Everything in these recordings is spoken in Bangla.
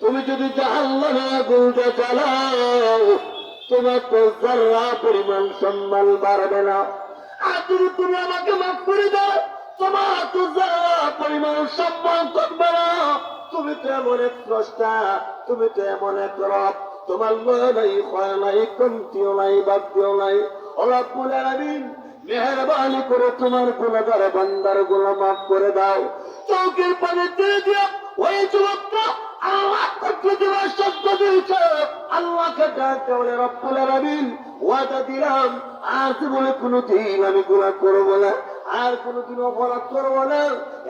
তুমি যদি চালাও, তোমার তো যারা পরিমাণ সম্মান বাড়বে না। আর তুমি আমাকে মাফ করে দাও, তোমার তো পরিমাণ সম্মান না। তুমি তো এমন এক স্রষ্টা, তুমি তো এমন এক রব। তোমার লয় নাই ক্ষয় নাই, কমতিও নাই বাদ্যও নাই। ওরা বলে মেহরবানি করে তোমার গুণাগার বান্দারগুলা মাফ করে দাও। চৌকের পানে দিয়ে দিও ওই আল্লাহ করতে দেওয়ার শব্দ দিয়েছে। আল্লাহকে ডাকতে বলে, রব্বুল আলামিন, ওয়াদা দিলাম। আর বলে কোনোদিন আমি গুণা করব না, আর কোনোদিন অপরাধ করব না।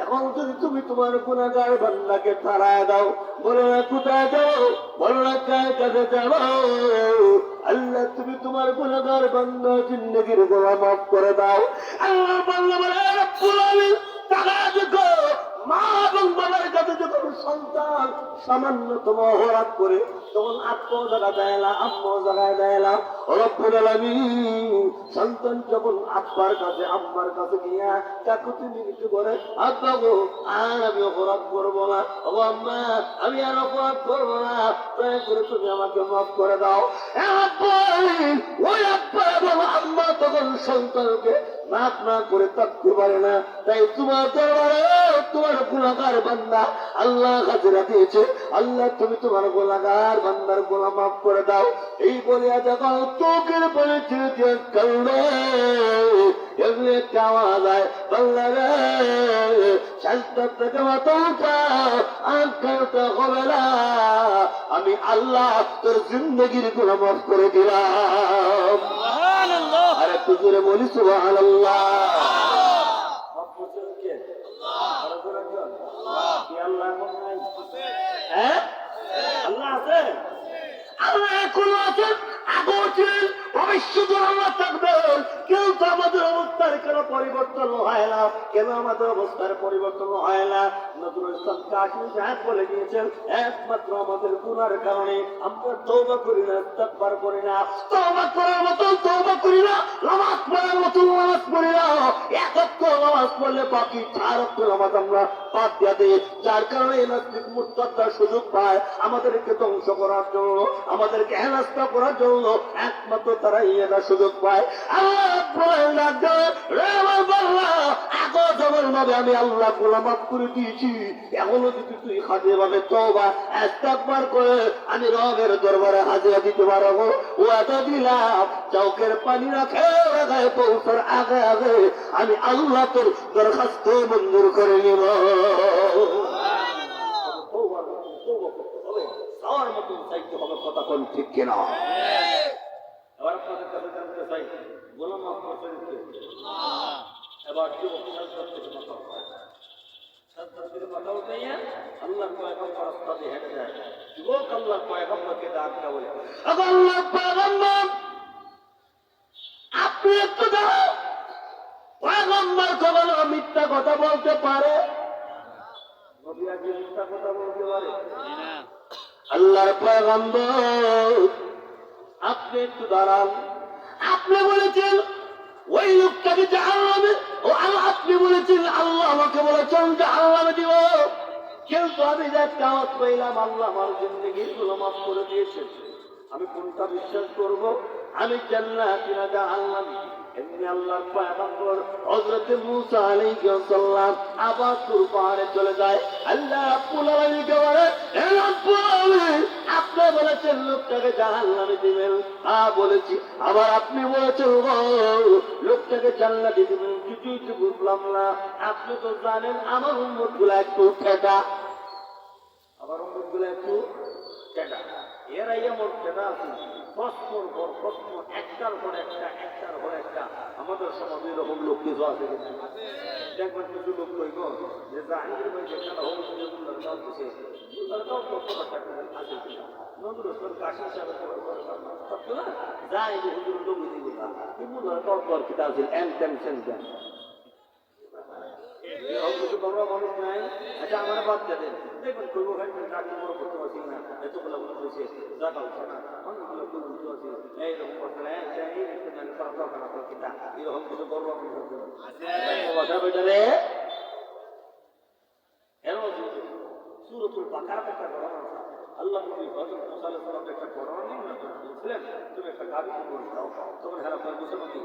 এখন যদি তুমি তোমার গুণাগার বান্দাকে তাড়ায় দাও, বলো না, কোথায় যাও বলো না, কার কাছে যাব? আল্লাহ, তুমি তোমার গুণাগার বান্দা জিন্দগির গোলা মাফ করে দাও। আল্লাহ বান্দা বলে মা এবং বাবার কাছে যখন সন্তান সামান্যতম অপরাধ করে, তখন আত্ম জায়গা দেয় না আম্ম জায়গায় দেয় না। রব্বুল সন্তান যখন আব্বার কাছে, আম্মার কাছে গিয়া কাকুতি মিনতি করে, আব্বা গো, আর আমি অপরাধ করব না। ও আম্মা, আমি আর অপরাধ করব না। দয়া করে তুমি আমাকে মাফ করে দাও। ওই আব্বা এবং আম্মা তখন সন্তানকে মাফ না করে থাকতে পারে না। তাই তোমার দরবারে তোমার গুণাগার বান্দা আল্লাহ হাজিরা দিয়েছে আল্লাহ, তুমি তোমার গোলাগার বান্দার গোলা মাফ করে দাও। এই বলিয়া দেখো, চোখের পরে ছেড়ে দিয়ে কান্না এগুলো একটা আওয়াজ হয় বাংলা রে আমি আল্লাহ তোর জিন্দগির গুণা মাফ করে দিলাম। একটু জোরে বলি কিন্তু আমাদের অবস্থার পরিবর্তন হয় না। কেন আমাদের অবস্থার পরিবর্তন হয় না? নজরুল ইসলাম কাশ্মীর সাহেব বলে দিয়েছেন, একমাত্র আমাদের গুনার কারণে আমরা তৌবা করি না করি তৌবা করি না পড়ি না এক অক্ষ নামাজ পড়লে বাকি চার অক্ষ নামাজ আমরা বাদ দিয়া দিই। যার কারণে এই নাস্তিক সুযোগ পায়। আমাদেরকে ধ্বংস করার জন্য, আমাদেরকে হেনাস্তা করার জন্য একমাত্র তারাই এটা সুযোগ আমি আল্লাহ গোলামাত করে দিয়েছি। এখনও যদি তুই খাদে ভাবে তবা একবার করে, আমি রবের দরবারে হাজিরা দিতে পারব। ও এত দিলাম, চৌকের পানি রাখে, রাখায় পৌঁছার আগে আগে আমি আল্লাহ তোর দরখাস্ত মঞ্জুর করে নিব। আপনি একটু দাও পয়গম্বর কখনো মিথ্যা কথা বলতে পারে? আল্লাহর পয়গম্বর আপনি একটু দাঁড়ান। আপনি বলেছেন ওই লোকটাকে জাহান্নামে ও আল্লাহ আপনি বলেছেন আল্লাহ আমাকে বলেছেন জাহান্নামে দিব। কিন্তু আমি যে আওয়াজ পাইলাম আল্লাহ আমার জিন্দগি গুলো মাফ করে দিয়েছেন। আমি কোনটা বিশ্বাস করব? আমি জান্নাতি না জাহান্নামী আবার চলে যায়। আল্লাহ আপনি বলেছেন লোকটাকে জাহান্নামে দিবেন। হ্যাঁ বলেছি। আবার আপনি বলেছেন দিবেন। বুঝলাম না। আপনি তো জানেন আমার উম্মতগুলা একটু ঠেকা। আমার উম্মতগুলা একটু ঠেকা? এরা এমন ঠেকা আছে। প্রশ্নর পর প্রশ্ন একটার পর একটা, একটার পর একটা। আমাদের সমাজ এরকম লোক কিছু আছে? দেখবেন কিছু লোক কইব যে জাহাঙ্গীর ভাই যেখানে হোক মুল্লার কাজ দিছে। কত কথা। আছে আচ্ছা আমার বাদ দেন এইরকম করছে না এই এই একটু জানি করা দরকার না কিতা এরকম কিছু মানুষ আছে কথা বেটারে সুরতুল বাকার একটা আল্লাহ নবী হযরত মুসা আলাইহিস একটা ঘটনা নিয়ে বলছিলেন তুমি একটা গাবি কিনে দাও তখন হেরা কয় মুসা নবী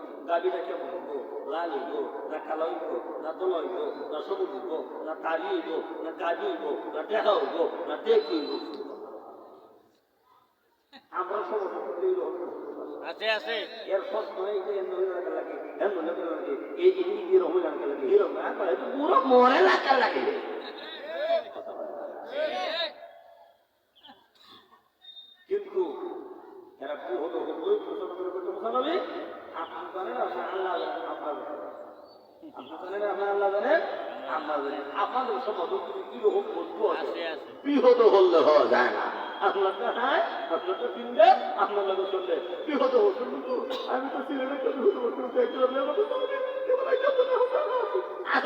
না কালো আমরা আছে আছে। এর প্রশ্ন এই যে এমন লাগে লাগে এই যে এই রকম লাগে লাগে এই রকম না করে পুরো মরে লাগা লাগে। কিন্তু এরা কি হলো ওই প্রশ্ন করে করতে মুসানবী আপনি জানেন না আল্লাহ জানেন আপনার আপনি জানেন আপনার আল্লাহ জানেন আমরা জানেন আপনাদের তুমি কি রকম বন্ধু আছে। বিহত হলে হওয়া যায় না। আপনার তো আপনার তো চিনবে আপনার লাগে শুনলে বিহত হচ্ছেন কিন্তু আমি তো সিলেটে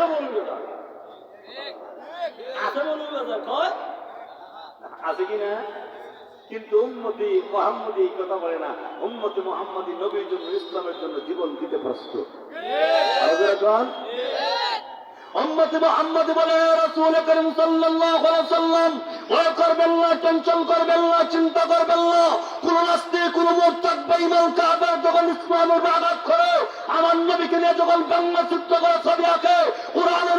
বলবে বলবে আছে। কি কিন্তু উম্মতি মোহাম্মদি এই কথা বলে না। উম্মতি মোহাম্মদি নবীর জন্য ইসলামের জন্য জীবন দিতে প্রস্তুত। উম্মতে মুহাম্মদ যখন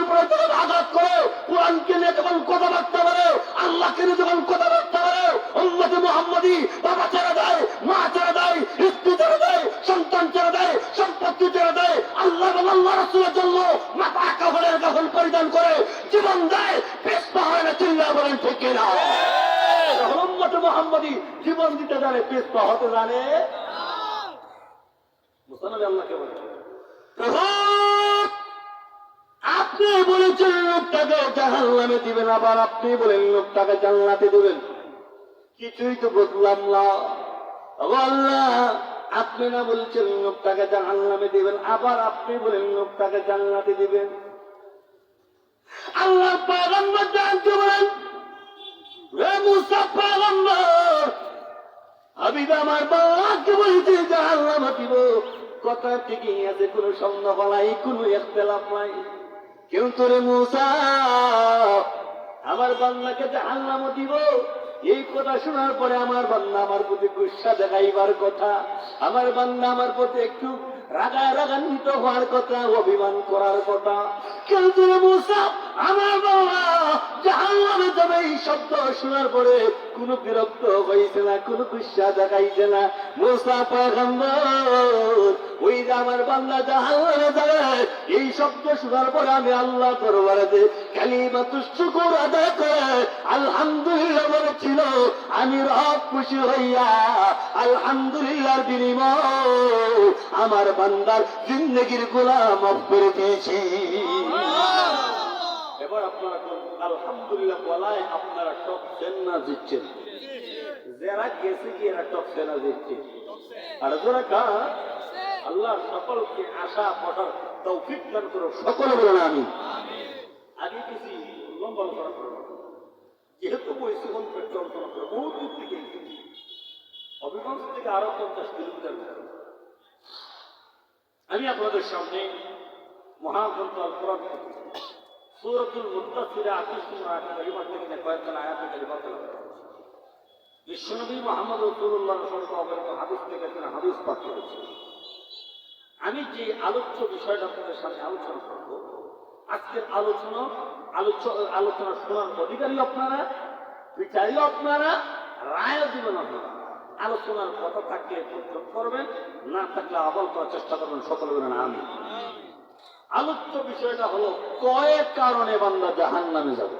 উপরে যখন আঘাত করে, কোরআনকে নিয়ে যখন কথাবার্তা বলে, আল্লাহকে নিয়ে যখন কথাবার্তা বলে, উম্মতে মুহাম্মদি বাবা ছেড়ে দেয়, মা ছেড়ে দেয় আল্লাহ আল্লাহ জন্য মাথা কাপড় পরিধান করে জীবন দেয় হয় না চিল্লা বলেন মোহাম্মদী জীবন দিতে জানে হতে জানে? আপনি বলেছেন লোকটাকে জাহান নামে দিবেন, আবার আপনি বলেন লোকটাকে জান্নাতে দিবেন। কিছুই তো বুঝলাম না। আপনি না বলছেন লোকটাকে জাহান নামে দিবেন, আবার আপনি বলেন লোকটাকে জান্নাতে দিবেন। আল্লাহ পাগম্বর জানতে বলেন আমি আমার বাবাকে বলছি জাহান নামে দিব। কথা ঠিকই আছে, কোনো সন্দেহ নাই, কোনো একতলাপ নাই। কিন্তু রে মুসা, আমার বান্নাকে জাহান্নাম দিব। এই কথা শোনার পরে আমার বান্না আমার প্রতি গুসা দেখাইবার কথা, আমার বান্না আমার প্রতি একটু রাগা রাগান্বিত হওয়ার কথা, অভিমান করার কথা। কিন্তু আমার বাবা জাহান্নামে যাবে। এই শব্দ শোনার পরে কোনো বিরক্ত হয়েছে না, কোনো গুসা দেখাইছে না। মুসা পয়গম্বর, ওই যে আমার বান্দা জাহান্নামে যাবে। এই শব্দ শোনার পরে আমি আল্লাহ দরবারে কালিমা শুকুর আদায় করে আলহামদুলিল্লাহ বলেছিল আমি রব খুশি হইয়া আলহামদুলিল্লাহর বিনিময় আমার বান্দার জিন্দগির গোলাম মাফ করে দিয়েছি। এবার আপনারা আলহামদুলিল্লাহ বলায় আপনারা টপ সেন্না দিচ্ছেন। যারা গেছে কি এরা টপ সেনা দিচ্ছে। আর যারা কা আল্লাহ সকলকে আশা পঠার তৌফিক দান করো সকলে বলেন আমি আগে কিছু লম্বা যেহেতু বৈশিখন পেট্রোল করা বহু দূর থেকে। হবিগঞ্জ থেকে আরও পঞ্চাশ কিলোমিটার। আমি আপনাদের সামনে মহাগ্রন্থ থেকে সুরতুল মুদাসিরে আকিস আট কালিমা থেকে কয়েকজন আয়াত তেলাওয়াত করেছি। বিশ্বনবী মোহাম্মদ রসুল্লাহ সরকার অবহিত হাদিস থেকে তিনি হাদিস পাঠ করেছেন আমি যে আলোচ্য বিষয়টা আপনাদের সামনে আলোচনা করব আজকের আলোচনা, আলোচ আলোচনা শোনার অধিকারী আপনারা, বিচারীও আপনারা রায় দিবেন আপনারা। আলোচনার কথা থাকলে প্রয়োগ করবেন, না থাকলে আবল করার চেষ্টা করবেন, সকলে বলেন আমি আলোচ্য বিষয়টা হলো কয়েক কারণে বান্দা জাহান নামে যাবে?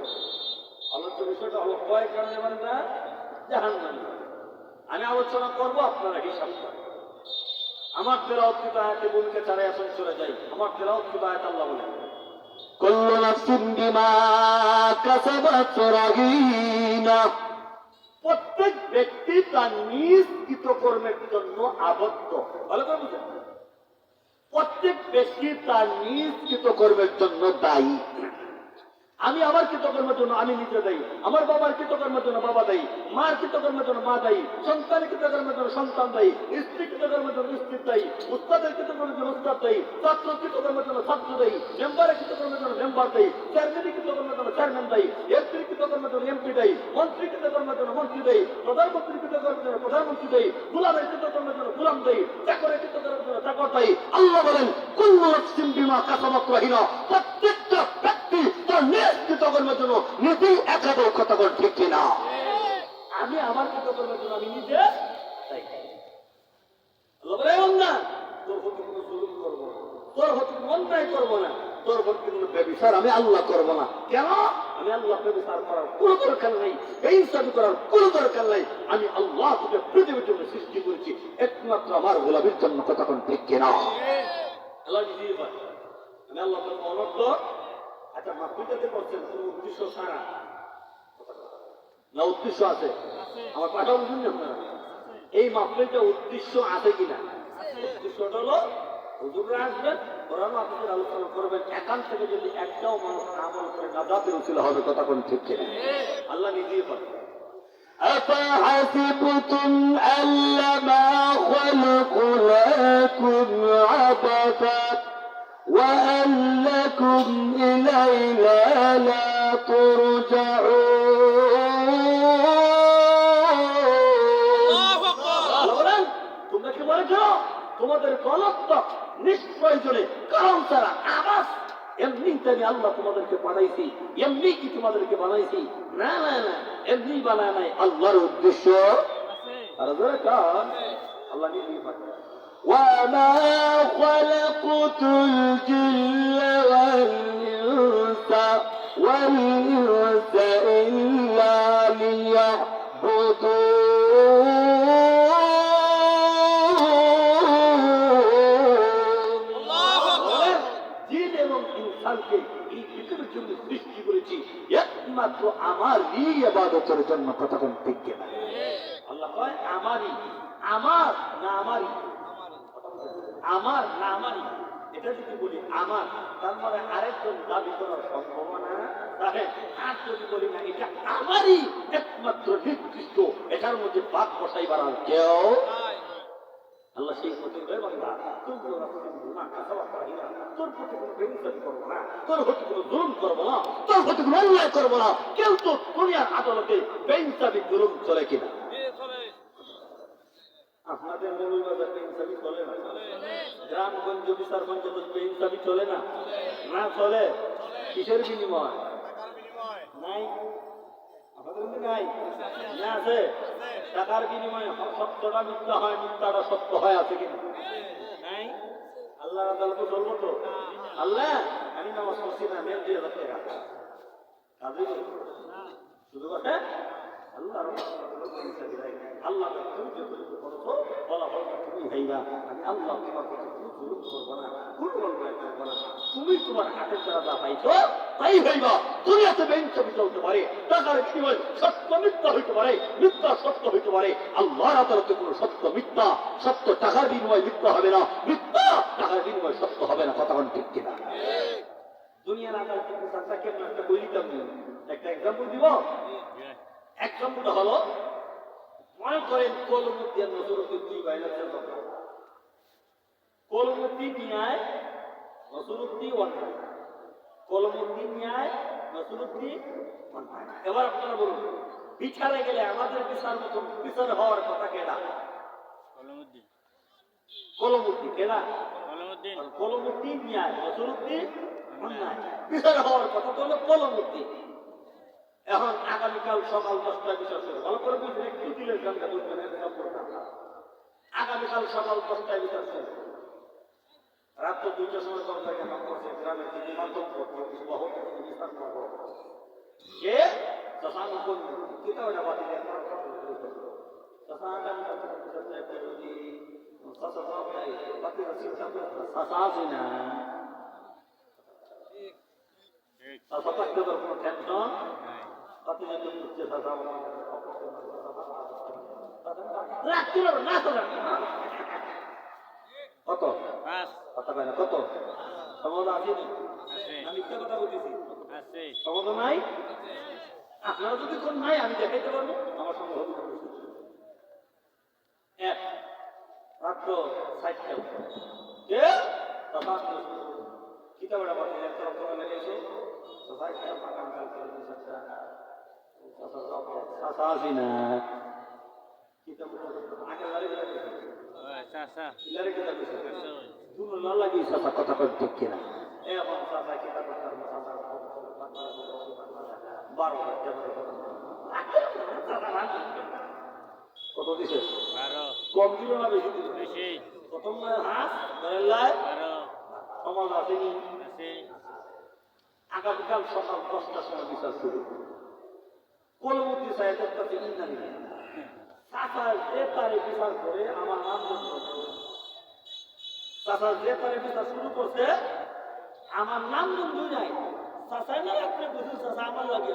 আলোচ্য বিষয়টা হলো কয়েক কারণে বান্দা জাহান নামে যাবে? আমি আলোচনা করব, আপনারা হিসাব করেন আমার তেরাওয়াত আয়াতে বলতে চারে আসন চলে যাই। আমার তেরাওয়াত আয়াত আল্লাহ বলে كل نفس بما كسبت رهينة প্রত্যেক ব্যক্তি তার নিজ কৃতকর্মের জন্য আবদ্ধ ভালো করে বুঝেন প্রত্যেক ব্যক্তি তার নিজ কর্মের জন্য দায়ী আমি আমার কৃতকর্মের জন্য আমি নিজে দেই আমার বাবার কৃতকর্মের জন্য বাবা দেই মার কৃতকর্মের জন্য মা দেই সন্তানের কৃতকর্মের জন্য সন্তান দেই স্ত্রী কৃতকর্মের জন্য স্ত্রী দেই উস্তাদের কৃতকর্মের জন্য উস্তাদ দেই ছাত্র কৃতকর্মের জন্য ছাত্র দেই মেম্বারের কৃতকর্মের জন্য মেম্বার দেই চেয়ারম্যানের কৃতকর্মের জন্য চেয়ারম্যান দেই এমপি কৃতকর্মের জন্য এমপি দেই মন্ত্রী কৃতকর্মের জন্য মন্ত্রী দেই প্রধানমন্ত্রী কৃতকর্মের জন্য প্রধানমন্ত্রী দেই গুলামের কৃতকর্মের জন্য গুলাম দেই চাকরের কৃতকর্মের জন্য চাকর দেই আল্লাহ বলেন কুল্লু নাফসিন বিমা কাসাবাত প্রত্যেকটা ব্যক্তি তার নিজ কৃতকর্মের জন্য নিজেই কথা বল ঠিক কিনা? আমি আমার কৃতকর্মের জন্য? আমি নিজে? তাই আল্লাহ বলে এমন না তোর প্রতি কোনো জুলুম করব তোর প্রতি কোনো অন্যায় করব না। তোর প্রতি কোনো ব্যবিচার আমি আল্লাহ করব না। কেন? আমি আল্লাহ বিচার করার কোনো দরকার নাই। বেইনসাফি করার কোনো দরকার নাই। আমি আল্লাহ তোকে পৃথিবীর জন্য সৃষ্টি করেছি। একমাত্র আমার গোলামির জন্য কতক্ষণ ঠিক কিনা? আল্লাহ আমি আল্লাহ অনর্থ আচ্ছা মাতৃকাতে করছেন কোনো উদ্দেশ্য ছাড়া না উদ্দেশ্য আছে। আমার পাঠাও বুঝুন আপনারা? এই মাহফিলটা উদ্দেশ্য আছে কিনা? উদ্দেশ্যটা হলো হুজুররা আসবেন কোরআন আপনাদের আলোচনা করবেন। একান থেকে যদি একটাও মানুষ আমল করে হবে ঠিক কিনা? আল্লাহ নিজেই পারে এমনি আমি আল্লাহ তোমাদেরকে পাঠাইছি এমনি কি তোমাদেরকে বানাইছি না না না এমনি বানায় নাই আল্লাহর উদ্দেশ্য আর যারা কান আল্লাহ নিজেই পাঠায় وما خلقت الجن والإنس والإنس إلا জন্য কতক্ষণ টিকবে আমারই, আমার না আমারই, আমার না এটা যদি বলি আমার, তার মানে আরেকজন দাবি করার সম্ভাবনা যদি বলি না, এটা আমারই একমাত্র নির্দিষ্ট, এটার মধ্যে বাদ বসাইবার আর কেউ আল্লাহ সেই মতো করে বান্দা কোনো গুনাহ কাসাবা করি না তোর প্রতি কোনো বেইনসাফি করব না। তোর প্রতি কোনো জুলুম করব না। তোর প্রতি কোনো অন্যায় করব না। কেউ তো দুনিয়ার আদালতে বেইনসাফি জুলুম চলে কিনা? আপনাদের মৌলবাজার বেইনসাফি চলে না? গ্রামগঞ্জ বিচার পঞ্চায়েত বেইনসাফি চলে না? না চলে? কিসের বিনিময়? নাই? আপনাদের নাই? না আছে? টাকার বিনিময়ে সত্যটা মিথ্যা হয় মিথ্যাটা সত্য হয় আছে কিনা আল্লাহ আদালতে চলবো তো? আল্লাহ আমি নামাজ পড়ছি না মেয়ে দিয়ে যাচ্ছে শুধু কথা আল্লাহ আল্লাহ তুমি যে করছ বলা বলটা তুমি হইবা আমি আল্লাহ তোমার প্রতি কোনো জুলুম করব না কোনো অন্যায় করব না। তুমি তোমার হাতের দ্বারা যা পাইছো, তাই হইবা দুনিয়াতে বেঞ্চবি চলতে পারে, টাকার বিনিময় সত্য মিথ্যা হইতে পারে, মিথ্যা সত্য হইতে পারে। আল্লাহর আদালতে কোনো সত্য মিথ্যা, সত্য টাকার বিনিময় মিথ্যা হবে না, মিথ্যা টাকার বিনিময় সত্য হবে না, কথা ঠিক কিনা? দুনিয়ার আদালতে একটা বই দিতাম একটা এক্সাম্পল দিব? এক্সাম্পলটা হলো মনে করেন কলমতি আর নজরুদ্দিন দুই ভাই লাগছেন কলমতি নিয়ায় নজরুদ্দিন অন্যায়। কলমতি নিয়ায় নজরুদ্দিন অন্যায়। এবার আপনারা বলুন বিচারে গেলে আমাদের বিচার মতন বিচার হওয়ার কথা কেনা কলমুদ্দিন। কলমতি কেনা কলমুদ্দিন। কলমতি নিয়ায় নজরুদ্দিন অন্যায়। বিচার হওয়ার কথা তো হলো কলমতি এখন আগামীকাল সকাল দশটায় বিচার শুরু ভালো করে বুঝবেন একটু দিলের গানটা বুঝবেন একদম প্রধান। আগামীকাল সকাল দশটায় বিচার শুরু রাত তো দুইটার সময় কম থাকে আমার করছে গ্রামের দিকে মাধ্যম বহুত বিচার করব কে সসাঙ্গ কোন কিতা ওটা বাতি দেয় সসাঙ্গ যদি না ঠিক সসা থাকতে তোর কোনো টেনশন নাই কত? কথা কয় না কত? আমি মিথ্যা কথা বলতেছি। সমাধান নাই? আপনারা যদি কোন নাই আমি দেখাইতে পারব। আমার হবে। এক মাত্র ষাটটা কে? তফাৎ কিতাবের আবার একটা রকম লেগেছে ষাটটা ফাঁকা কাল করে ষাটটা আসি না কিতাব আগে লারে গেলে ও আচ্ছা আচ্ছা লারে গেলে আচ্ছা ওই। দুনো না লাগি সাফা কথা কই ঠিক কিনা এবং সাফা কিতাব কথা সাফা বারো কত দিছে বারো কম দিল না বেশি দিল বেশি প্রথম হাঁস ধরেলাই বারো আসেনি আগামীকাল সকাল দশটার সময় বিচার শুরু কলমতি সাহেবের কাছে ইন্দানি চাচা যে তারে বিচার করে, আমার নাম বন্ধ যে তারে বিচার শুরু করছে, আমার নাম বন্ধু নাই না রাখতে বসে, চাচা আমার লাগে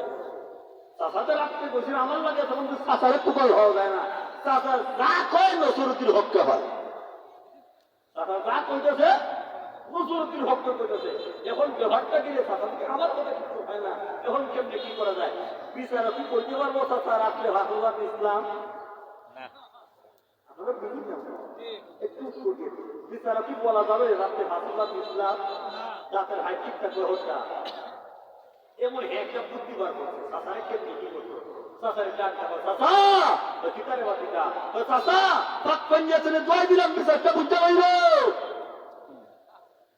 চাচাতে রাখতে বসে আমার লাগে আছে কিন্তু চাচারে টুকল হওয়া যায় না। চাচা যা কয় নসরুদ্দিন হককে হয়। চাচা যা কইতেছে নসরুদ্দিন হককে কইতেছে এখন ব্যবহারটা গেলে চাচা আমার কথা কিছু হয় না। এখন কেমনে কি করা যায়? বিচারা কি করতে পারব চাচা রাত্রে হাফুজাত ইসলাম আপনারা বুঝুন একটু শুনে বিচারা কি বলা যাবে? রাত্রে হাফুজাত ইসলাম রাতের হাই ঠিকঠাক হত্যা এমন একটা বুদ্ধি বার করছে। চাচারে কেমনি কি করতো? চাচারে ডাক দেবো চাচা! কিতারে বাতিটা? ওই চাচা পাক পাঞ্জাতনে দোয়াই দিলাম বিচারটা বুঝতে পারল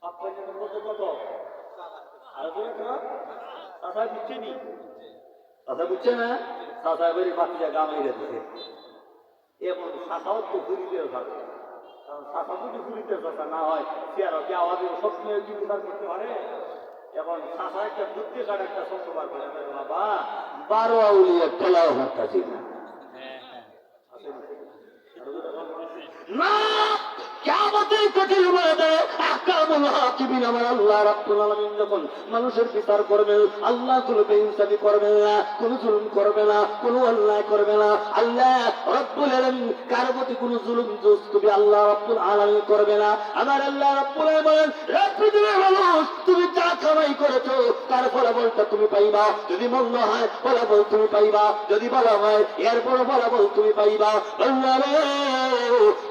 পাঞ্জাতনে কত? আর চাচা বুঝছে নি? এবং শাখাও তো ঘুরিতে থাকে কারণ শাখা যদি ঘুরিতে না হয় সে আর কি আওয়াজে সবসময় কি বিচার করতে পারে? শাখা একটা বুদ্ধি একটা করে বাবা বারো আউলিয়া খেলাও হাঁটতাছি না। হ্যাঁ হ্যাঁ। না! আমার আল্লাহ রাব্বুল আলামিন রাব্বুল আলামিন কার প্রতি কোনো জুলুম জুস তুমি আল্লাহ রাব্বুল আলামিন করবে না। আমার আল্লাহ রাব্বুল আলামিন বলেন হে পৃথিবীর তুমি যা কামাই করেছ তার ফলাফলটা তুমি পাইবা? যদি মন্দ হয়, ফলাফল তুমি পাইবা। যদি ভালো হয় এরপর ফলাফল তুমি পাইবা।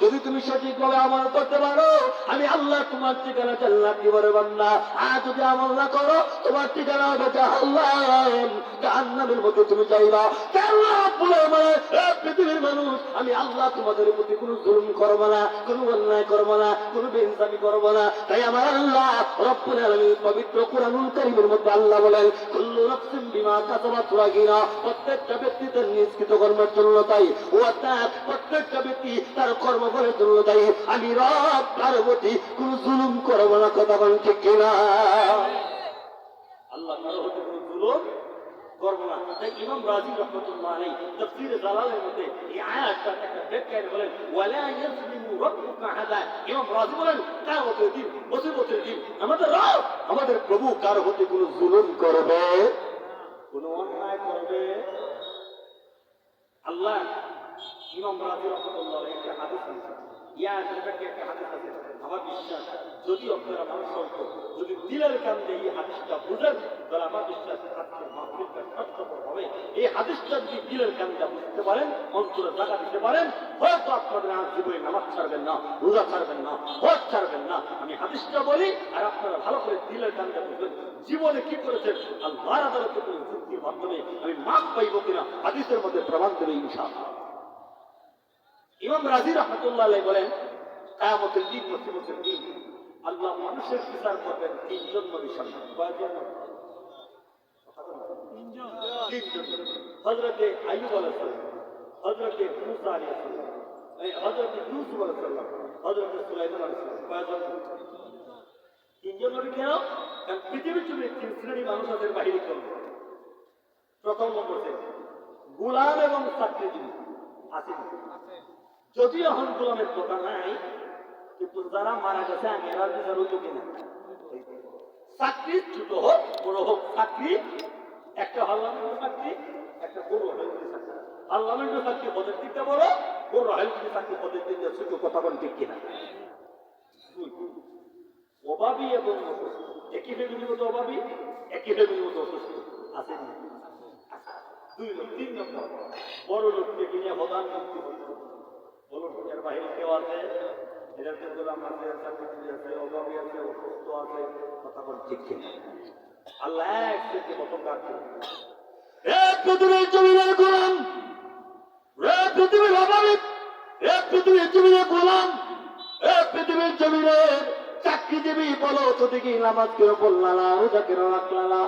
যদি তুমি সঠিকভাবে আমল করতে পারো, আমি আল্লাহ তোমার ঠিকানা জান্নাত দিব রে বান্দা। আর যদি আমল না করো, তোমার ঠিকানা হবে জাহান্নাম। জাহান্নামের মধ্যে তুমি আল্লাহ বলে মানে পৃথিবীর মানুষ, আমি আল্লাহ তোমাদের প্রতি কোনো জুলুম করব না, কোনো অন্যায় করব না, কোনো বেইনসাফি করব না। তাই আমার আল্লাহ আলামিন পবিত্র কুরআনুল কারীমের মধ্যে আল্লাহ বলেন প্রত্যেকটা ব্যক্তি তার নিষ্কৃত কর্মের জন্য তাই ও অর্থাৎ প্রত্যেকটা ব্যক্তি তার কর্মফলের জন্য তাই আমি রব তার প্রতি কোনো জুলুম করব না, কথা বলেন কিনা? আল্লাহ কারও প্রতি জুলুম করব না। তাই ইমাম রাজি রহমতুল্লাহ আলাই তফসিরে জালালের মধ্যে এই আয়াতটা একটা ব্যাখ্যায় বলেন, ওয়ালা ইয়াজলিমু রাব্বুকা আহাদা। ইমাম রাজি বলেন কিয়ামতের দিন? মুসিবতের দিন। আমাদের রব, আমাদের প্রভু কার হতে কোনো জুলুম করবে? কোন অন্যায় করবে? আল্লাহ ইমাম রাজি রহমতুল্লাহ একটা হাদিস আছে আমার বিশ্বাস যদি আপনারা মানুষ হতো যদি দিলের কান্দে এই হাদিসটা বুঝেন, তাহলে আমার বিশ্বাস হবে। এই হাদিসটা যদি দিলের কান্দে বুঝতে পারেন জায়গা দিতে পারেন, হয়তো আপনাদের জীবনে নামাজ ছাড়বেন না, রোজা ছাড়বেন না, হজ ছাড়বেন না। আমি হাদিসটা বলি, আর আপনারা ভালো করে দিলের কান্দে বুঝবেন, জীবনে কি করেছেন? আল্লাহর আদালতে কোনো যুক্তির মাধ্যমে আমি মাপ পাইব কিনা? হাদিসের মধ্যে প্রমাণ দেবে ইনশাআল্লাহ। ইমাম রাজি রহমতুল্লাহ বলেন, কায়ামতের দিন মুসিবতের দিন আল্লাহ মানুষের বিচার করবেন তিনজন নবীর সামনে কয়জন? তিনজন। হজরতে আইয়ুব আলাইহিস সালাম হজরতে মুসা এই হজরতে ইউসুফ আলাইহিস সালাম হজরতে সুলাইমান আলাইহিস সালাম, কয়জন? তিনজন নবী কেন? পৃথিবীর জন্য তিন শ্রেণি মানুষ আছে, বাহিরে নেই। প্রথম নম্বর গোলাম এবং চাকরিজীবী আছে যদিও এখন গোলামের কথা নাই, কিন্তু যারা মারা গেছে, আমি এরা বিচার হইতো কিনা চাকরি ছোট হোক, বড় হোক, চাকরি, একটা পার্লামেন্টের চাকরি, একটা বড় হেলথের চাকরি। চাকরি পদের দিকটা বড় বড় হেলথের চাকরি পদের দিকটা ছোট, কথা বল ঠিক কিনা? অভাবী এবং একই ফ্যামিলির মতো অভাবী, একই ফ্যামিলির মতো অসুস্থ। আছে দুই লোক তিন নম্বর, বড় লোককে কিনে প্রধানমন্ত্রী লোকের বাহিরে কেউ আছে? এটাতে গোলাম আছে চাকরি আছে, অভাবী আছে, অসুস্থ আছে, কথা বল ঠিক কিনা? আল্লাহ এক থেকে প্রথম কাজ এক পৃথিবীর জমিনের গোলাম এক পৃথিবীর অভাবী এক পৃথিবীর জমিনের গোলাম এক পৃথিবীর জমিনের চাকরিজীবী, বলো তো দেখি নামাজ পড়লা না রোজা কেন রাখলা না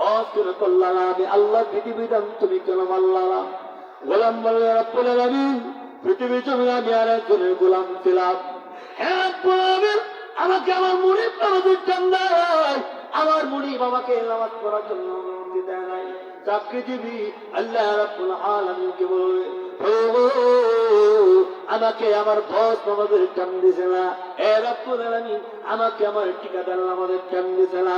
হজ কেন করলা আমি আল্লাহ বিধিবিধান তুমি কেন মানলা গোলাম বলে রব্বুল পৃথিবীর জমিনে আমি আর একজনের গোলাম ছিলাম। আমাকে আমার মুড়ি নামাজের চান্দায় আমার মুড়ি বাবাকে নামাজ পড়ার জন্য অনুমতি দেয় নাই। আমাকে আমার বস টান দিছে না। আমাকে আমার টান দিছে না।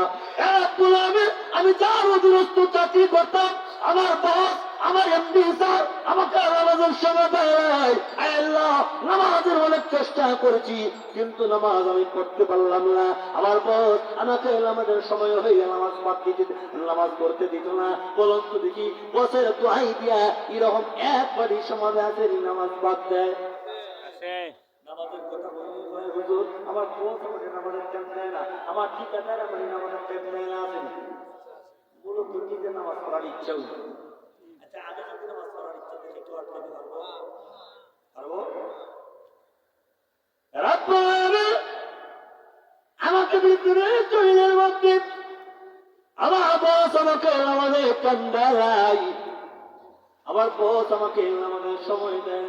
আমি যার অধীনস্থ চাকরি করতাম, আমার বস আমার এমডি স্যার আমাকে নামাজের সময় দেয় আল্লাহ নামাজের অনেক চেষ্টা করেছি কিন্তু নামাজ আমি পড়তে পারলাম না। আমার বস আমাকে নামাজের সময় হয়ে নামাজ পড়তে দিত নামাজ পড়তে দিত না। বলুন তো দেখি বসের দোহাই দিয়া এরকম একবারই সমাজে আছে নামাজ বাদ দেয়? আছে নামাজের কথা বলি হুজুর আমার বস আমাকে নামাজের টাইম দেয় না। আমার ঠিকাদার আমার নামাজের টাইম দেয় না আছেন মূলত নামাজ পড়ার ইচ্ছাও আমাকে ভিতরে চইলের মধ্যে আমার বস আমাকে নামাজে কান্দালাই আমার বস আমাকে নামাজের সময় দেয়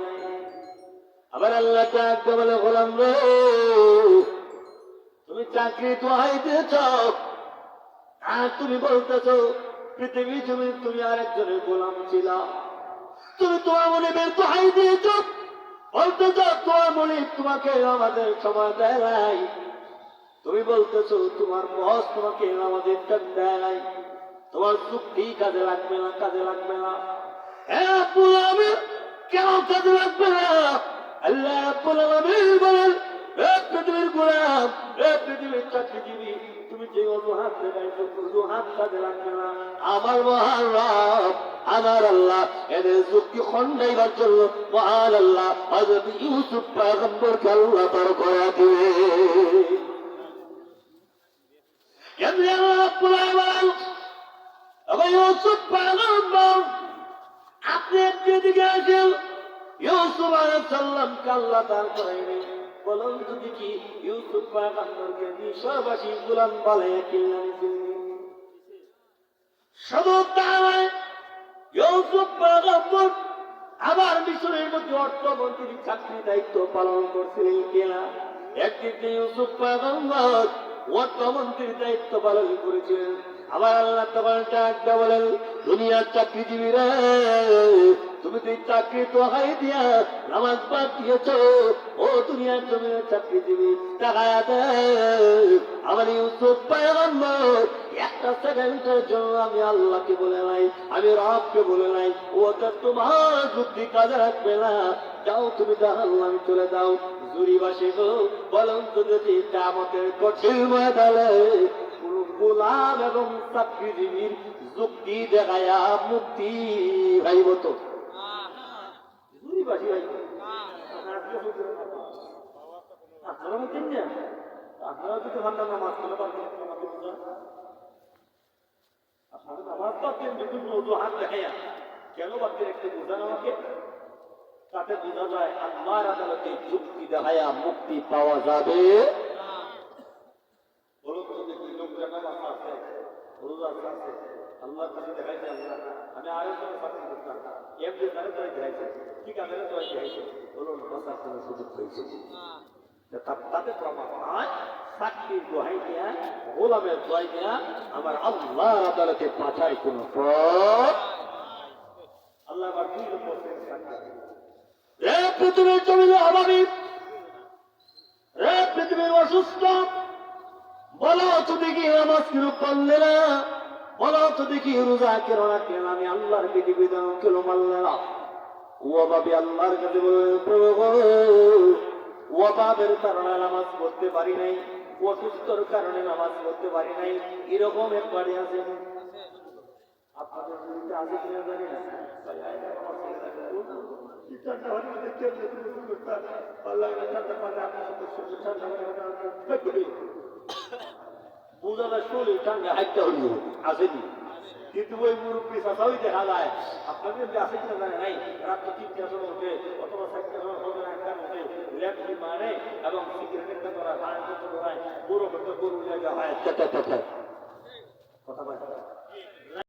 আবার আল্লাহ ডাকতে বলে, গোলাম রে তুমি চাকরি তো হাইতেছ আর তুমি বলতেছ তুমি আরেকজনের গোলাম তুমি তোমার মনে বের তো হাই দিয়েছ বলতেছ তোমার মনে তোমাকে আমাদের সময় দেয় নাই। তুমি বলতেছো, তোমার বস তোমাকে আমাদের দেয় নাই। তোমার চুক্তি কাজে লাগবে না, কাজে লাগবে না। হ্যাঁ আমির কেন কাজে লাগবে না? আল্লাহ পৃথিবীর গোলাম পৃথিবীর চাকরিজীবী তুমি যে কাজে লাগবে না। আমার মহান আমার আল্লাহ, এদের যুক্তি খন্ডাইবার জন্য মহান আল্লাহ, হযরত ইউসুফ আল্লাহ করা দিবে। আল্লাহ ইউসুফ পয়গম্বর, আপনি একটু দিকে আসেন। ইউসুফ আলাইহিস সালামকে আল্লাহ দান বলুন তো দেখি ইউসুফ পয়গম্বরকে মিশরবাসী গোলাম বলে পয়গম্বর আবার মিশরের মধ্যে অর্থমন্ত্রীর চাকরি দায়িত্ব পালন করছিলেন কিনা? একদিকে ইউসুফ পয়গম্বর অর্থমন্ত্রীর দায়িত্ব পালন করেছিলেন। আবার আল্লাহ তোমার বলেন, দুনিয়ার চাকরিজীবীরা তুমি তো এই চাকরি তো হাই দিয়া নামাজ বাদ দিয়েছ, ও দুনিয়ার জমির চাকরিজীবী টাকা দেয় আমার ইউসুফ পয়গম্বর, একটা সেকেন্ডের জন্য আমি আল্লাহকে বলে নাই, আমি রবকে বলে নাই ওটা তোমার যুক্তি কাজে রাখবে না। যাও তুমি জাহান্নামে চলে যাও। জুরিবাসী গো, বলুন তো যদি জামতের কঠিন ময়দানে কোন গোলাম এবং চাকরিজীবীর যুক্তি দেখায়া মুক্তি ভাইব তো? জুরিবাসী ভাইব আপনারা বুঝছেন না আপনারা যদি ভান্ডার নামাজ পড়ে পারবেন আমাকে বুঝান আপনারা নামাজ পড়তেন বিভিন্ন অজুহাত দেখাইয়া কেন পারতেন একটু বুঝান বোঝা মুক্তি পাওয়া যাবে। আছে। আল্লাহর কাছে দেখাইছে আল্লাহ। আমি আরেকজনের চাকরি করতাম। এমনি তারা তারা দেখাইছে। ঠিক আছে তারা দেখাইছে। বলুন বাসার কোনো সুযোগ হয়েছে তাতে প্রমাণ হয় চাকরির দোহাই দেয়া গোলামের দোহাই দেয়া আমার আল্লাহ আদালতে পাঠার কোন পথ আল্লাহ আবার দুই নম্বর রে পৃথিবীর জমিনে অভাবী পৃথিবীর অসুস্থ বলো তো দেখি নামাজ কেন পারলে না? বলো তো দেখি রোজা কেন রাখলেন আমি আল্লাহর বিধি বিধান কেন মানলে না ও অভাবী আল্লাহর কাছে ও অভাবের কারণে নামাজ পড়তে পারি নাই অসুস্থর কারণে নামাজ পড়তে পারি নাই এরকম একবারে আছে আপনাদের বোঝাটা চলে ঠান্ডা হাইটটা হইল আসেনি কিন্তু ওই মুরব্বী চাষাই দেখা যায় আপনাদের যে আছে কিনা জানে নাই? রাত্রে তিনটা সময় ওঠে, অথবা চারটা সময় সকালে একটা ওঠে ল্যাপটি মারে এবং সিগারেটের একটা করা ভাড়া গরু করতে গরু লেগে হয়। কথা বলা